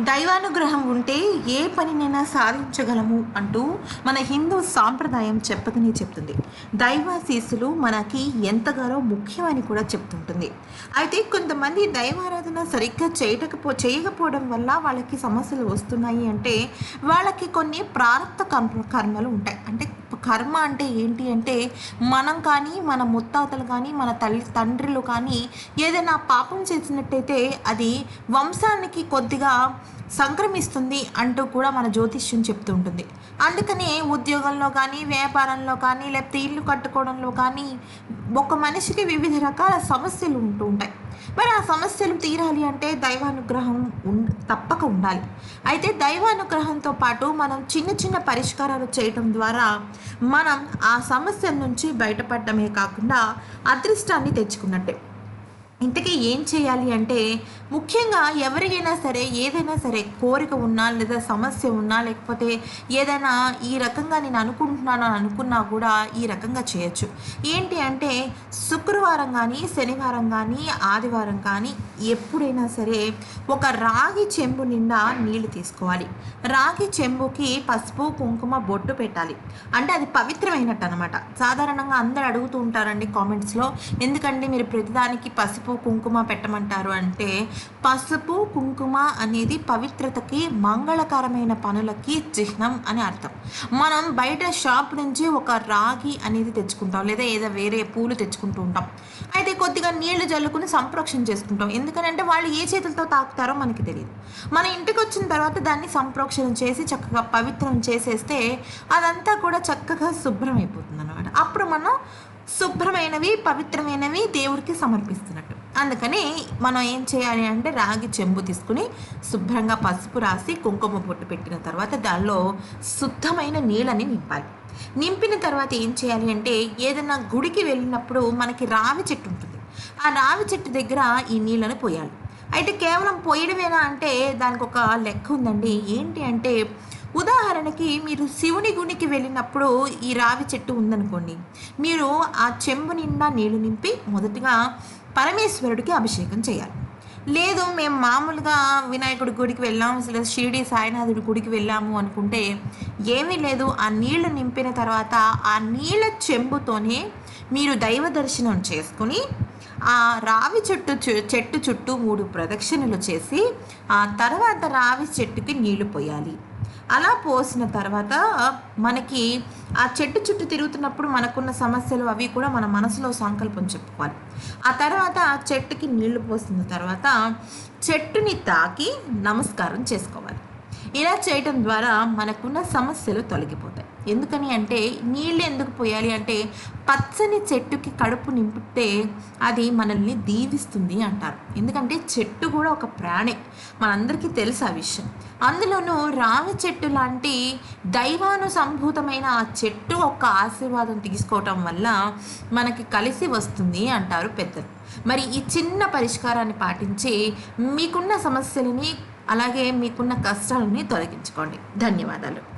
దైవానుగ్రహం ఉంటే ఏ పనినైనా సాధించగలము అంటూ మన హిందూ సాంప్రదాయం చెప్పకనే చెప్తుంది. దైవాశీస్సులు మనకి ఎంతగానో ముఖ్యమని కూడా చెప్తుంటుంది. అయితే కొంతమంది దైవారాధన సరిగ్గా చేయటకపో చేయకపోవడం వల్ల వాళ్ళకి సమస్యలు వస్తున్నాయి అంటే వాళ్ళకి కొన్ని ప్రారంభ కర్మ కర్మలు ఉంటాయి. అంటే కర్మ అంటే ఏంటి అంటే మనం కానీ మన ముత్తాతలు కానీ మన తల్లి తండ్రులు కానీ ఏదైనా పాపం చేసినట్టయితే అది వంశానికి కొద్దిగా సంక్రమిస్తుంది అంటూ కూడా మన జ్యోతిష్యం చెప్తూ ఉంటుంది. అందుకనే ఉద్యోగంలో కానీ వ్యాపారంలో కానీ లేకపోతే ఇల్లు కట్టుకోవడంలో కానీ ఒక మనిషికి వివిధ రకాల సమస్యలు ఉంటూ ఉంటాయి. మరి ఆ సమస్యలు తీరాలి అంటే దైవానుగ్రహం ఉం తప్పక ఉండాలి. అయితే దైవానుగ్రహంతో పాటు మనం చిన్న చిన్న పరిష్కారాలు చేయటం ద్వారా మనం ఆ సమస్యల నుంచి బయటపడటమే కాకుండా అదృష్టాన్ని తెచ్చుకున్నట్టే. ఇంతకీ ఏం చేయాలి అంటే ముఖ్యంగా ఎవరికైనా సరే ఏదైనా సరే కోరిక ఉన్నా లేదా సమస్య ఉన్నా లేకపోతే ఏదైనా ఈ రకంగా నేను అనుకుంటున్నాను అని అనుకున్నా కూడా ఈ రకంగా చేయొచ్చు. ఏంటి అంటే శుక్రవారం కానీ శనివారం కానీ ఆదివారం కానీ ఎప్పుడైనా సరే ఒక రాగి చెంబు నిండా నీళ్ళు తీసుకోవాలి. రాగి చెంబుకి పసుపు కుంకుమ బొట్టు పెట్టాలి. అంటే అది పవిత్రమైనట్టు అనమాట సాధారణంగా అందరు అడుగుతూ ఉంటారండి కామెంట్స్లో ఎందుకంటే మీరు ప్రతిదానికి పసుపు కుంకుమ పెట్టమంటారు అంటే పసుపు కుంకుమ అనేది పవిత్రతకి మంగళకరమైన పనులకి చిహ్నం అని అర్థం. మనం బయట షాప్ నుంచి ఒక రాగి అనేది తెచ్చుకుంటాం లేదా ఏదో వేరే పూలు తెచ్చుకుంటూ ఉంటాం. అయితే కొద్దిగా నీళ్ళు జల్లుకుని సంప్రోక్షణ చేసుకుంటాం. ఎందుకంటే వాళ్ళు ఏ చేతులతో తాకుతారో మనకి తెలియదు. మన ఇంటికి వచ్చిన తర్వాత దాన్ని సంప్రోక్షణ చేసి చక్కగా పవిత్రం చేసేస్తే అదంతా కూడా చక్కగా శుభ్రం అయిపోతుంది అనమాట అప్పుడు మనం శుభ్రమైనవి పవిత్రమైనవి దేవుడికి సమర్పిస్తున్నట్టు. అందుకని మనం ఏం చేయాలి అంటే రాగి చెంబు తీసుకుని శుభ్రంగా పసుపు రాసి కుంకుమ పొట్టు పెట్టిన తర్వాత దానిలో శుద్ధమైన నీళ్ళని నింపాలి. నింపిన తర్వాత ఏం చేయాలి అంటే ఏదైనా గుడికి వెళ్ళినప్పుడు మనకి రావి చెట్టు ఉంటుంది. ఆ రావి చెట్టు దగ్గర ఈ నీళ్ళని పోయాలి. అయితే కేవలం పోయడమేనా అంటే దానికి ఒక లెక్క ఉందండి. ఏంటి అంటే ఉదాహరణకి మీరు శివుని గుడికి వెళ్ళినప్పుడు ఈ రావి చెట్టు ఉందనుకోండి. మీరు ఆ చెంబు నిండా నీళ్ళు నింపి మొదటిగా పరమేశ్వరుడికి అభిషేకం చేయాలి. లేదు మేము మామూలుగా వినాయకుడి గుడికి వెళ్ళాము లేదా షిరిడి సాయినాథుడి గుడికి వెళ్ళాము అనుకుంటే ఏమీ లేదు. ఆ నీళ్ళు నింపిన తర్వాత ఆ నీళ్ళ చెంబుతోనే మీరు దైవ దర్శనం చేసుకుని ఆ రావి చెట్టు చెట్టు చుట్టూ మూడు ప్రదక్షిణలు చేసి ఆ తర్వాత రావి చెట్టుకి నీళ్ళు పోయాలి. అలా పోసిన తర్వాత మనకి ఆ చెట్టు చుట్టూ తిరుగుతున్నప్పుడు మనకున్న సమస్యలు అవి కూడా మన మనసులో సంకల్పం చెప్పుకోవాలి. ఆ తర్వాత ఆ చెట్టుకి నీళ్ళు పోసిన తర్వాత చెట్టుని తాకి నమస్కారం చేసుకోవాలి. ఇలా చేయటం ద్వారా మనకున్న సమస్యలు తొలగిపోతాయి. ఎందుకని అంటే నీళ్ళు ఎందుకు పోయాలి అంటే పచ్చని చెట్టుకి కడుపు నింపితే అది మనల్ని దీవిస్తుంది అంటారు. ఎందుకంటే చెట్టు కూడా ఒక ప్రాణి. మనందరికీ తెలుసు ఆ విషయం. అందులోనూ రావి చెట్టు లాంటి దైవానుసంభూతమైన ఆ చెట్టు ఒక ఆశీర్వాదం తీసుకోవటం వల్ల మనకి కలిసి వస్తుంది అంటారు పెద్దలు. మరి ఈ చిన్న పరిష్కారాన్ని పాటించి మీకున్న సమస్యలని అలాగే మీకున్న కష్టాలని తొలగించుకోండి. ధన్యవాదాలు.